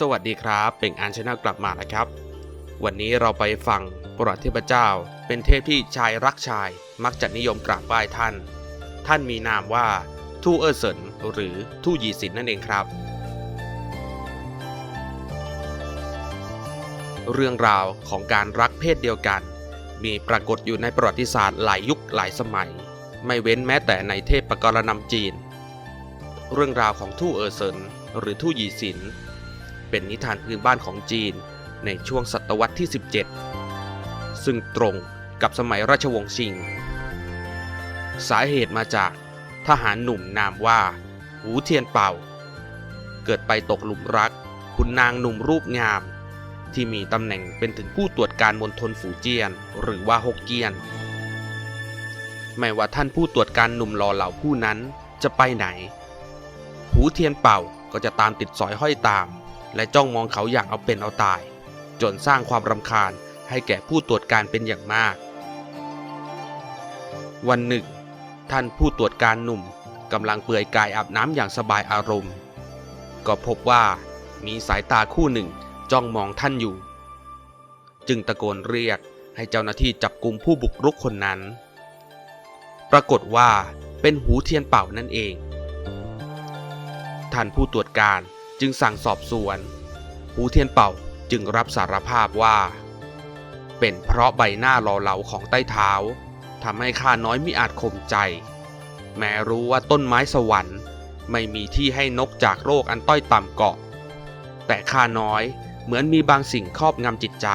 สวัสดีครับเป็นอันชนะกลับมาแล้วครับ วันนี้เราไปฟังประวัติเทพเจ้า เป็นเทพที่ชายรักชายมักจะนิยมกราบไหว้ท่าน ท่านมีนามว่าทู่เออร์เซินหรือทู่ยีสินนั่นเองครับ เรื่องราวของการรักเพศเดียวกัน มีปรากฏอยู่ในประวัติศาสตร์หลายยุคหลายสมัย ไม่เว้นแม้แต่ในเทพปกรณำจีน เรื่องราวของทู่เออร์เซินหรือทู่ยีสิน เป็นนิทานพื้นบ้านของจีนในช่วงศตวรรษที่ 17 ซึ่งตรงกับสมัยราชวงศ์ชิง สาเหตุมาจากทหารหนุ่มนามว่า หูเทียนเป่า เกิดไปตกหลุมรัก คุณนางหนุ่มรูปงาม ที่มีตำแหน่งเป็นถึงผู้ตรวจการมณฑลฝูเจียน หรือว่าฮกเกี้ยน ไม่ว่าท่านผู้ตรวจการหนุ่มหล่อเหล่าผู้นั้นจะไปไหน หูเทียนเป่าก็จะตามติดสอยห้อยตาม และจ้องมองเขาอย่างเอาเป็นเอาตาย จนสร้างความรำคาญให้แก่ผู้ตรวจการเป็นอย่างมาก วันหนึ่ง ท่านผู้ตรวจการหนุ่มกำลังเปลือยกายอาบน้ำอย่างสบายอารมณ์ ก็พบว่ามีสายตาคู่หนึ่งจ้องมองท่านอยู่ จึงตะโกนเรียกให้เจ้าหน้าที่จับกลุ่มผู้บุกรุกคนนั้น ปรากฏว่าเป็นหูเทียนเป่านั่นเอง ท่านผู้ตรวจการ จึงสั่งสอบสวนหูเทียนเป่าจึงรับสารภาพว่า เป็นเพราะใบหน้าหล่อเหลาของใต้เท้าทำให้ข้าน้อยมิอาจข่มใจ แม้รู้ว่าต้นไม้สวรรค์ ไม่มีที่ให้นกจากโรคอันต้อยต่ำเกาะ แต่ข้าน้อยเหมือนมีบางสิ่งครอบงำจิตใจ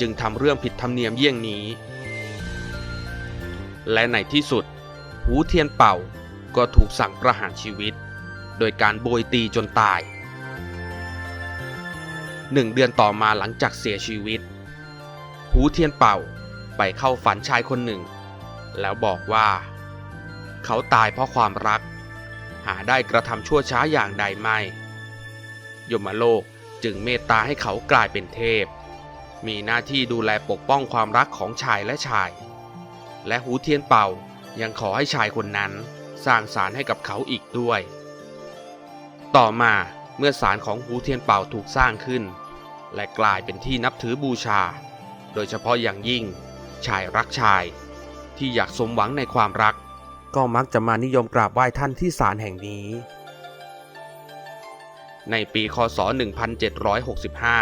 จึงทำเรื่องผิดธรรมเนียมเยี่ยงนี้ และในที่สุด หูเทียนเป่าก็ถูกสั่งประหารชีวิต โดยการโบยตีจนตายหนึ่งเดือนต่อมาหลังจากเสียชีวิต หูเทียนเป่าไปเข้าฝันชายคนหนึ่ง แล้วบอกว่า เขาตายเพราะความรัก หาได้กระทำชั่วช้าอย่างใดไม่ ยมโลกจึงเมตตาให้เขากลายเป็นเทพ มีหน้าที่ดูแลปกป้องความรักของชายและชาย และหูเทียนเป่ายังขอให้ชายคนนั้น สร้างศาลให้กับเขาอีกด้วย ต่อมาเมื่อศาลของหูเทียนเป่าถูกสร้างขึ้น และกลายเป็นที่นับถือบูชา โดยเฉพาะอย่างยิ่ง ชายรักชาย ที่อยากสมหวังในความรัก ก็มักจะมานิยมกราบไหว้ท่านที่ศาลแห่งนี้ ในปีคศ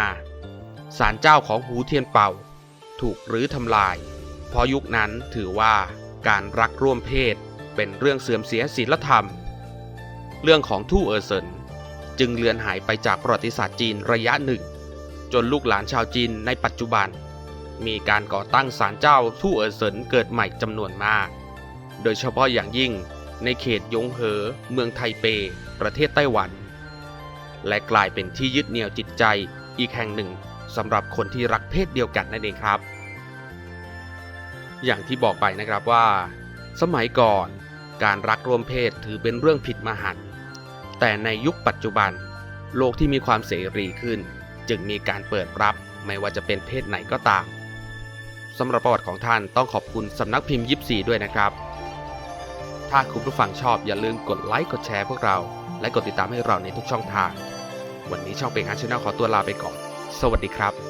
1765 ศาลเจ้าของหูเทียนเป่า ถูกรื้อทำลาย เพราะยุคนั้นถือว่าการรักร่วมเพศเป็นเรื่องเสื่อมเสียศีลธรรม เรื่องของทู่เออเซิน จึงเลือนหายไปจากประวัติศาสตร์จีนระยะหนึ่ง จนลูกหลานชาวจีนในปัจจุบัน มีการก่อตั้งศาลเจ้าทู่เออเซินเกิดใหม่จำนวนมาก โดยเฉพาะอย่างยิ่งในเขตยงเหอ เมืองไทเป ประเทศไต้หวัน และกลายเป็นที่ยึดเหนี่ยวจิตใจอีกแห่งหนึ่งสำหรับคนที่รักเพศเดียวกันนั่นเองครับ อย่างที่บอกไปนะครับว่า สมัยก่อน การรักร่วมเพศถือเป็นเรื่องผิดมหันต์ แต่ในยุคปัจจุบัน โลกที่มีความเสรีขึ้น จึงมีการเปิดรับไม่ว่าจะเป็นเพศไหนก็ตามสำหรับประวัติของท่านต้องขอบคุณสำนักพิมพ์ยิปซีด้วยนะครับ ถ้าคุณผู้ฟังชอบอย่าลืมกดไลค์กดแชร์พวกเรา และกดติดตามให้เราในทุกช่องทาง วันนี้ช่องเป็นอาชแนลขอตัวลาไปก่อน สวัสดีครับ